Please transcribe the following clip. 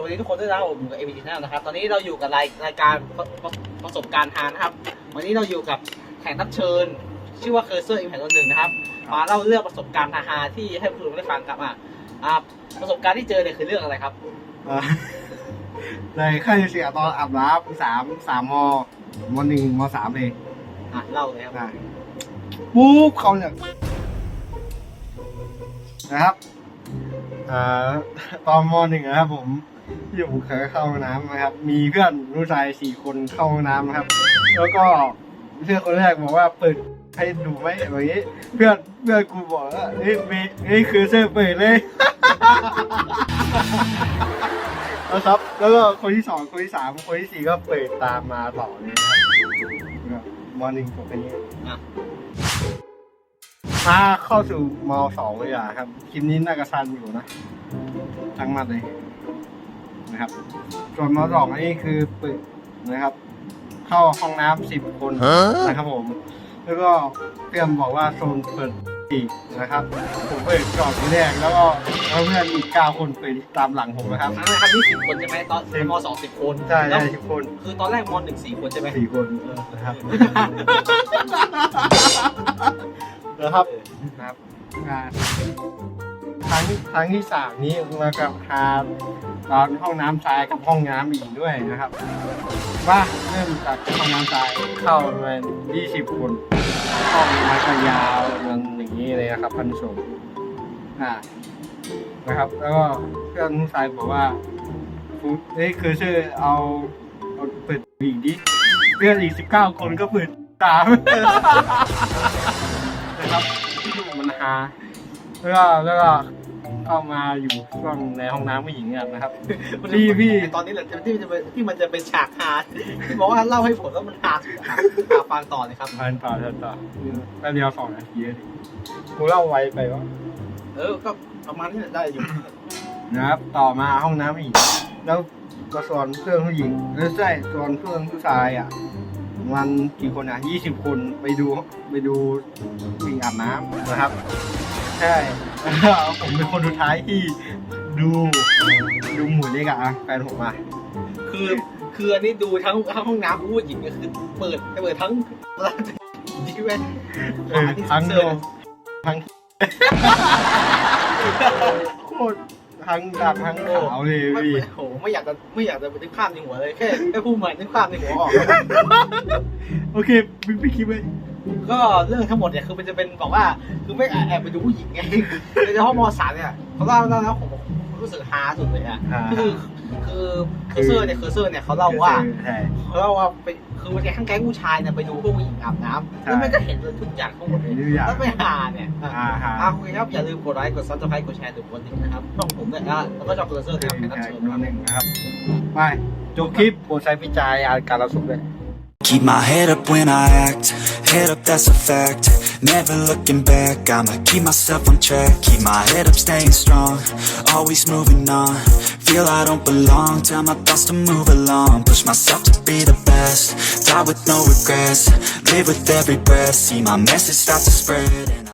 สวัสดีทุกคนด้วยนะครับผมอยู่กับเอวีทีแนลนะครับ ตอนนี้เราอยู่กับรายรายการประประประสบการณ์ฮานะครับ วันนี้เราอยู่กับแขกรับเชิญ ชื่อว่าเคอร์เซอร์อิมแพคตัวหนึ่งนะครับ มาเล่าเรื่องประสบการณ์ฮาๆที่ให้ผู้ชมได้ฟังครับอะอ่าประสบการณ์ที่เจอเนี่ยคือเรื่องอะไรครับอ่าในค่าเสียตอนอาบน้ำสามสามมมหนึ่งมสามเลยอะเล่าเลยครับอ่าปุ๊บเขาเนี่ยนะครับอ่าตอนมหนึ่งนะครับผม ที่ผมเคยเข้าห้องน้ำนะครับ มีเพื่อนผู้ชายสี่คนเข้าห้องน้ำนะครับ แล้วก็เพื่อนคนแรกบอกว่าเปิดให้ดูไหมแบบนี้ เพื่อนเพื่อนกูบอกว่าเฮ้ยเมนี่คือเสื้อเปิดเลยนะครับ แล้วก็คนที่สองคนที่สามคนที่สี่ก็เปิดตามมาต่อเลยนะครับมหนึ่งผมเป็นอย่างนี้อะมาเข้าสู่มสองเลยอะครับ คลิปนี้น่าจะสั้นอยู่นะทั้งหมัดเลย นะครับ ส่วนมสองอันนี้คือปึกนะครับ เข้าห้องน้ำสิบคนนะครับผม แล้วก็เพื่อนบอกว่าโซนเปิดอีกนะครับ ผมเปิดก่อนที่แรกแล้วก็แล้วเพื่อนอีกเก้าคนเปิดตามหลังผมนะครับครั้งแรกครั้งที่สิบคนใช่ไหมตอนมสองสิบคนใช่แล้ใช่วสิบคน คือตอนแรกมหนึ่งสี่คนใช่ไหมสี่คนเออนะครับนะครับ นะครับอ่าครั้งครั้งที่สามนี้มากับพาตอนห้องน้ำชายกับห้องน้ำหญิงด้วยนะครับ ว่าเริ่มจากห้องน้ำชายเข้าประมาณยี่สิบคนห้องมันก็ยาวมันอย่างนี้เลยนะครับพันชมอ่านะครับ แล้วก็เพื่อนผู้ชายบอกว่าฟุตนี่คือชื่อเอาเอาเปิดอีกดิเพื่อนอีกสิบเก้าคนก็เปิดตามนะครับ มันฮาแล้วก็แล้วก็เข้ามาอยู่ช่วงในห้องน้ำผู้หญิงกันนะครับ พี่พี่ ตอนนี้แหละที่มันจะเป็นที่มันจะเป็นฉากฮาที่บอกว่าเล่าให้ผมแล้วมันฮาสุดอะอะฟังต่อเลยครับ พันต่อพันต่อแป๊บเดียวสองนาทีเองกูเล่าไวไปวะเออ ก็ประมาณนี้แหละได้อยู่ นะครับ ต่อมาห้องน้ำผู้หญิงแล้วก็ส่วนเพื่อนผู้หญิงเออใช่ส่วนเพื่อนผู้ชายอะ มันกี่คนอะยี่สิบคนไปดูไปดูผู้หญิงอาบน้ำนะครับ ใช่ผมเป็นคนสุดท้ายที่ดูดูหมูเล็กอะแฟนผมอะคือคืออันนี้ดูทั้งทั้งห้องน้ำผู้หญิงก็คือเปิดเปิดทั้งร้านที่แม่เออทั้งโดนทั้งโคตร ทั้งดำทั้งขาวเลยไม่พี่โอ้โหไม่อยากจะไม่อยากจะไปนึกภาพในหัวเลยแค่แค่พูดมานึกภาพในหัวออกโอเคพี่พี่คิดไว้ก็เรื่องทั้งหมดเนี่ยคือมันจะเป็นบอกว่าคือไม่แอบไปดูผู้หญิงไงโดยเฉพาะมสามเนี่ยเขาเล่าเล่าแล้วผมรู้สึกฮาสุดเลยอะคือคือคือเซอร์เนี่ยคือเซอร์เนี่ยเขาเล่าว่าใช่เขาเล่าว่าไป คือวันนี้ข้างแก๊งผู้ชายเนี่ยไปดูพวกผู้หญิงอาบน้ำแล้วมันก็เห็นเลยทุกอย่างทั้งหมดเลยทุกอย่างแล้วไม่หาเนี่ยอะอ่าฮะอะโอเคครับอย่าลืมกดไลค์กดซับสไครต์กดแชร์ดูกดติดนะครับช่องผมด้วยนะแล้วก็ช่องเซอร์เซอร์นะครับแขกรับใช่เชิญตัวหนึ่งนะครับไปจบคลิปโปรดใช้วิจัยอาการเราสุขเลย Keep my head up when I act, head up that's a fact. Never looking back, I'ma keep myself on track. Keep my head up, staying strong, always moving on. Feel I don't belong, tell my thoughts to move along. Push myself to be the die with no regrets. Live with every breath, see my message start to spread.